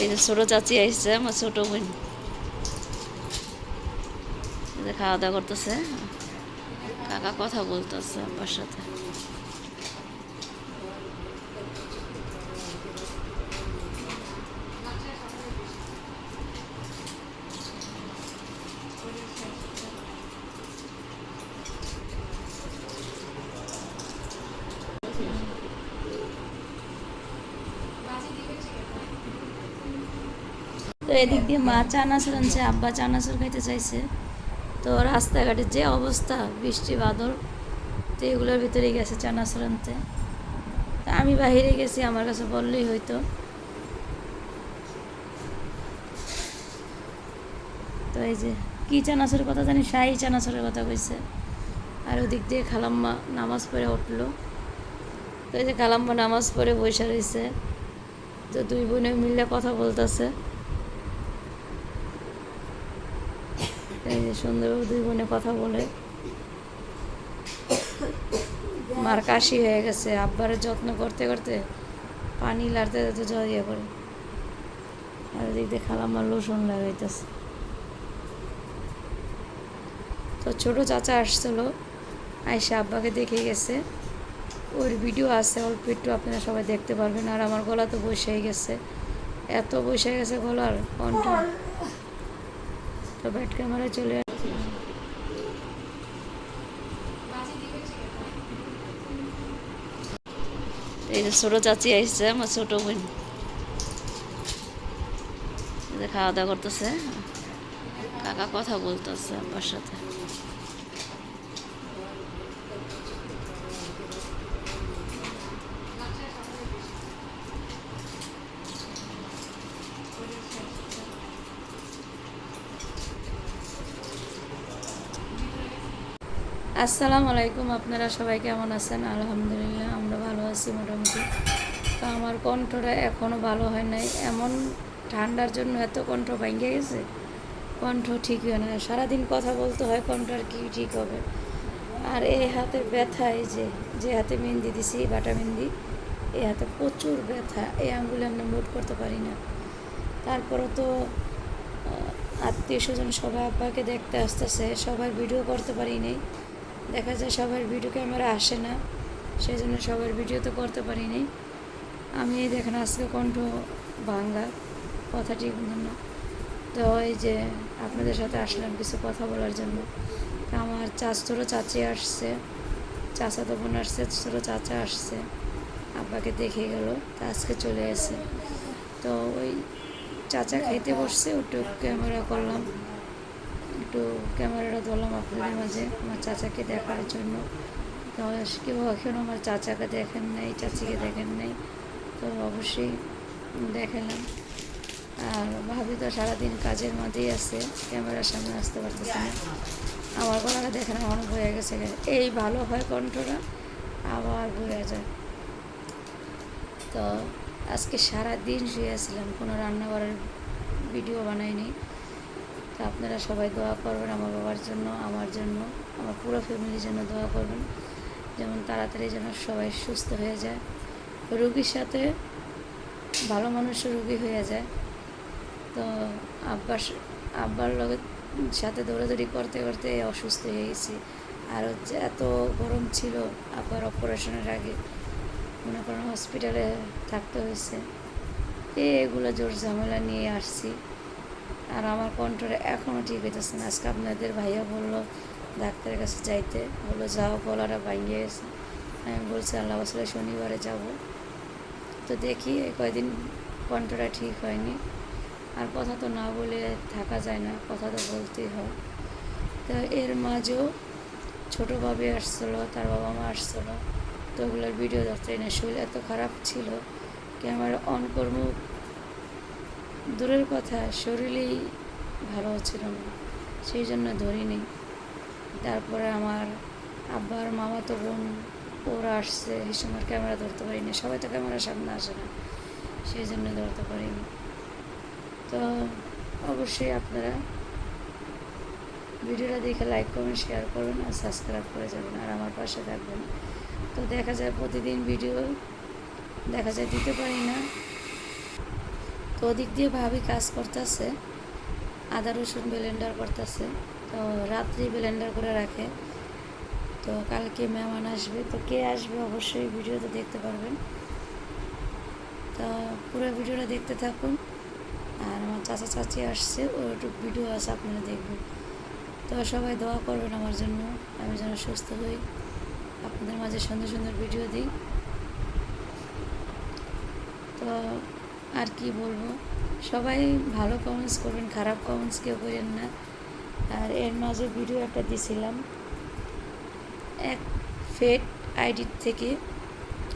এই যে ছোটো চাচি আসছে আমার ছোটো বোন। খাওয়া দাওয়া করতেছে। কাকা কথা বলতেছে আব্বার সাথে। তো এদিক দিয়ে মা চানাচুর আনছে আব্বা চানাচুর খাইতে চাইছে। তো রাস্তাঘাটের যে অবস্থা, বৃষ্টি, বাদল, তো এগুলোর ভিতরে গেছে চানাচুর আনতে তা আমি বাহিরে গেছি, আমার কাছে বললেই হয়তো তো এই যে, কী চানাচুরের কথা জানি, শাহি চানাচুরের কথা কইছে। আর ওদিক দিয়ে খালাম্মা নামাজ পড়ে উঠল। তো এই যে খালাম্মা নামাজ পড়ে বসে রয়েছে তো দুই বোনে মিলে কথা বলতেছে এই যে সুন্দরভাবে দুই বোনে কথা বলে। মার কাশি হয়ে গেছে। আব্বারের যত্ন করতে করতে পানি লাড়তে লাড়তে জড়িয়ে পড়ে আর ওদিক দিয়ে খালাম্মার লোসন লাগাইতেছে। তো ছোটো চাচা আসছিল, আইসা আব্বাকে দেখে গেছে। ওর ভিডিও আছে, অল্প একটু আপনারা সবাই দেখতে পারবেন। আর আমার গলা তো বসেই গেছে। এত বসে গেছে গলার কণ্ঠ। তো ব্যাট ক্যামেরায় চলে এই যে ছোটো চাচি আসছে আমার ছোটো বোন। খাওয়া দাওয়া করতেছে। কাকা কথা বলতেছে আমার সাথে। আসসালামু আলাইকুম, আপনারা সবাই কেমন আছেন? আলহামদুলিল্লাহ, আমরা ভালো আছি মোটামুটি। তো আমার কণ্ঠটা এখনও ভালো হয় নাই। এমন ঠান্ডার জন্য এত কণ্ঠ ভাঙ্গে গেছে। কণ্ঠ ঠিক হয় না। সারাদিন কথা বলতে হয়, কণ্ঠ আর কি ঠিক হবে? আর এই হাতের ব্যথা, এই যে যে হাতে মেহেন্দি দিছি বাটা মেহেন্দি, এই হাতে প্রচুর ব্যথা, এই আঙ্গুলে আমরা মুট করতে পারি না। তারপরও তো আত্মীয় স্বজন সবাই আব্বাকে দেখতে আসতেছে সবার ভিডিও করতে পারি নাই। দেখা যায় সবার ভিডিও ক্যামেরা আসে না সেই জন্য সবার ভিডিও তো করতে পারিনি। আমি এই দেখেন, আজকে কণ্ঠ ভাঙ্গা কথা ঠিক না। তো এই যে আপনাদের সাথে আসলাম কিছু কথা বলার জন্য। আমার চাচতরও চাচি আসছে, চাচা তো বোন আসছে ছোটো চাচা আসছে, আব্বাকে দেখে গেল, তা আজকে চলে এসে। তো ওই চাচা খাইতে বসছে একটু ক্যামেরা করলাম। একটু ক্যামেরাটা ধরলাম আপনাদের মাঝে, আমার চাচাকে দেখার জন্য। তো কেউ এখন আমার চাচাকে দেখেন নাই, চাচিকে দেখেন নাই, তো অবশ্যই দেখালাম। আর ভাবি তো সারাদিন কাজের মধ্যেই আছে, ক্যামেরার সামনে আসতে পারতেছে না। আমার গলাটা দেখেন অনেক হয়ে গেছে। এই ভালো হয় কণ্ঠটা, আবার বয়ে যায়। তো আজকে সারা দিন শুয়েছিলাম কোনো রান্না করার ভিডিও বানাইনি। তো আপনারা সবাই দোয়া করবেন আমার বাবার জন্য, আমার জন্য, আমার পুরো ফ্যামিলির জন্য দোয়া করবেন, যেমন তাড়াতাড়ি যেন সবাই সুস্থ হয়ে যায়। রুগীর সাথে ভালো মানুষও রুগী হয়ে যায়। তো আব্বার আব্বার লগের সাথে দৌড়াদৌড়ি করতে করতে অসুস্থ হয়ে গেছি। আর হচ্ছে এত গরম ছিল আব্বার অপারেশনের আগে। মনে করেন হসপিটালে থাকতে হয়েছে। এগুলো জোর ঝামেলা নিয়ে আসছি। আর আমার কণ্ঠটা এখনও ঠিক হইতেছে না। আজকে আপনাদের ভাইয়া বলল, ডাক্তারের কাছে যাইতে। বলল, যাও, গলাটা ভাঙিয়ে গেছে। আমি বলছি, আল্লাহ আসলে শনিবারে যাব। তো দেখি কয়দিন কণ্ঠটা ঠিক হয়নি। আর কথা তো না বলে থাকা যায় না, কথা তো বলতেই হয়। তো এর মাঝেও ছোটো ভাবে আসছিল, তার বাবা মা আসছিল। তো ওগুলোর ভিডিও দেখতে না শরীর এত খারাপ ছিল, ক্যামেরা অন করব দূরের কথা, শরীরেই ভালো হচ্ছিল না। সেই জন্য ধরিনি তারপরে আমার আব্বার মামা তো বোন, ওরা আসছে, এই সময় ক্যামেরা ধরতে পারিনি। সবাই তো ক্যামেরার সামনে আসে না, সেই জন্য ধরতে পারিনি। তো অবশ্যই আপনারা ভিডিওটা দেখে লাইক করবেন শেয়ার করুন আর সাবস্ক্রাইব করে যাবেন আর আমার পাশে থাকবেন। তো দেখা যায় প্রতিদিন ভিডিও, দেখা যায় দিতে পারি না। তো ওদিক দিয়ে ভাবি কাজ করতেছে। আদা, রসুন ব্লেন্ডার করতেছে। তো রাত্রি ব্লেন্ডার করে রাখে। তো কালকে মেহমান আসবে। তো কে আসবে অবশ্যই ভিডিওতে দেখতে পারবেন। তো পুরো ভিডিওটা দেখতে থাকুন। আর আমার চাচা চাচি আসছে ওটুক ভিডিও আছে, আপনারা দেখবেন। তো সবাই দোয়া করবেন আমার জন্য। আমি যেন সুস্থ হই। আপনাদের মাঝে সুন্দর সুন্দর ভিডিও দিই। তো আর কি বলব? সবাই ভালো কমেন্টস করবেন, খারাপ কমেন্টস কেউ করেন না। আর এর মাঝে ভিডিও একটা দিয়েছিলাম এক ফেক আইডির থেকে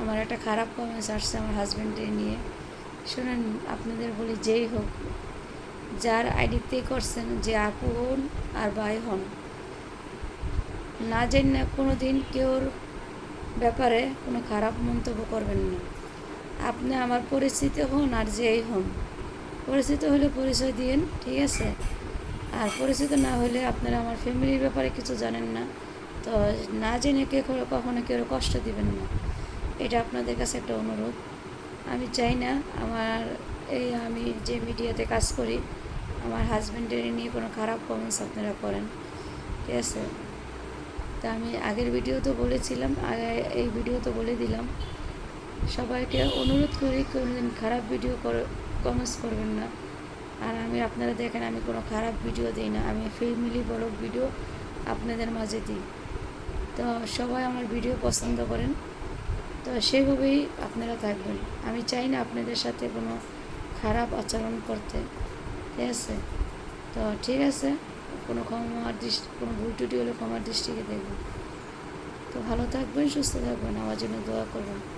আমার একটা খারাপ কমেন্টস আসছে আমার হাজব্যান্ডের নিয়ে। শোনেন, আপনাদের বলি যেই হোক, যার আইডিতে করছেন যে আপু হন আর ভাই হন, না জানি না কোনো দিন কেউর ব্যাপারে কোনো খারাপ মন্তব্য করবেন না। আপনি আমার পরিচিত হন আর যেই হন। পরিচিত হলে পরিচয় দিন ঠিক আছে? আর পরিচিত না হলে আপনারা আমার ফ্যামিলির ব্যাপারে কিছু জানেন না। তো না জেনে কে কখনো কেউ কষ্ট দিবেন না। এটা আপনাদের কাছে একটা অনুরোধ। আমি চাই না আমার এই আমি যে মিডিয়াতে কাজ করি, আমার হাজব্যান্ডের নিয়ে কোনো খারাপ কমেন্টস আপনারা করেন, ঠিক আছে? তা আমি আগের ভিডিও তো বলেছিলাম, আগে এই ভিডিও তো বলে দিলাম। সবাইকে অনুরোধ করি কোনোদিন খারাপ ভিডিও কমেন্টস করবেন না। আর আমি, আপনারা দেখেন, আমি কোনো খারাপ ভিডিও দিই না। আমি ফ্যামিলি ব্লগ ভিডিও আপনাদের মাঝে দিই। তো সবাই আমার ভিডিও পছন্দ করেন। তো সেইভাবেই আপনারা থাকবেন। আমি চাই না আপনাদের সাথে কোনো খারাপ আচরণ করতে। ঠিক আছে? তো ঠিক আছে, কোনো ক্ষমার দৃষ্টি, কোনো ভুল টুটি হলে ক্ষমার দৃষ্টিকে দেখবেন। তো ভালো থাকবেন, সুস্থ থাকবেন। আমার জন্য দোয়া করবেন।